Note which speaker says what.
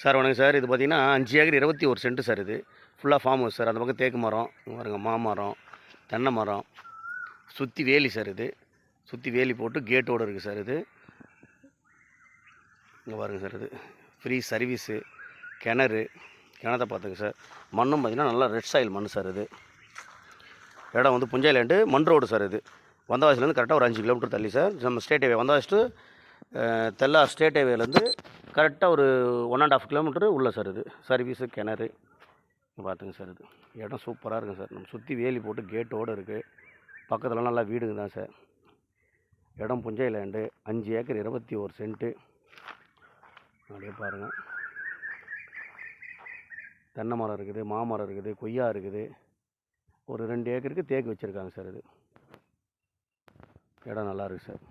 Speaker 1: Sir வணக்கம் sir. இது பார்த்தீங்கன்னா அஞ்சு ஏக்கர் இருபத்தி ஒரு சென்ட் சார் இது. ஃபுல்லாக ஃபார்ம் ஹவுஸ் சார். அந்த பக்கம் தேக்கு மரம் பாருங்க மாமரம் தென்னை மரம் சுற்றி வேலி சார் இது. சுற்றி வேலி போட்டு கேட்டோடு இருக்குது சார் இது. இங்கே பாருங்க சார் இது. ஃப்ரீ சர்வீஸு கிணறு கிணத்த பார்த்துங்க சார். மண்ணும் பார்த்தீங்கன்னா நல்லா ரெட் சாயில் மண் சார் இது. இடம் வந்து புஞ்சாயிலேண்டு மண் ரோடு சார் இது. வந்தவாசிலேருந்து கரெக்டாக ஒரு அஞ்சு கிலோமீட்டர் தள்ளி சார். நம்ம ஸ்டேட் ஹைவே வந்தவாசிட்டு தெல்லா ஸ்டேட் ஹைவேலேருந்து கரெக்டாக ஒரு ஒன் அண்ட் ஆஃப் கிலோமீட்டர் உள்ளே சார் இது. சர்வீஸு கிணறு பார்த்துங்க சார் இது. இடம் சூப்பராக இருக்கும் சார் நம்ம சுற்றி வேலி போட்டு கேட்டோடு இருக்குது பக்கத்தில் நல்லா வீடுங்க தான் சார் இடம் புஞ்சை லேண்டு அஞ்சு ஏக்கர் இருபத்தி ஒரு சென்ட்டு அப்படியே பாருங்கள் தென்னை மரம் இருக்குது மாமரம் இருக்குது கொய்யா இருக்குது. ஒரு ரெண்டு ஏக்கருக்கு தேக்கு வச்சுருக்காங்க சார் இது. இடம் நல்லா இருக்குது சார்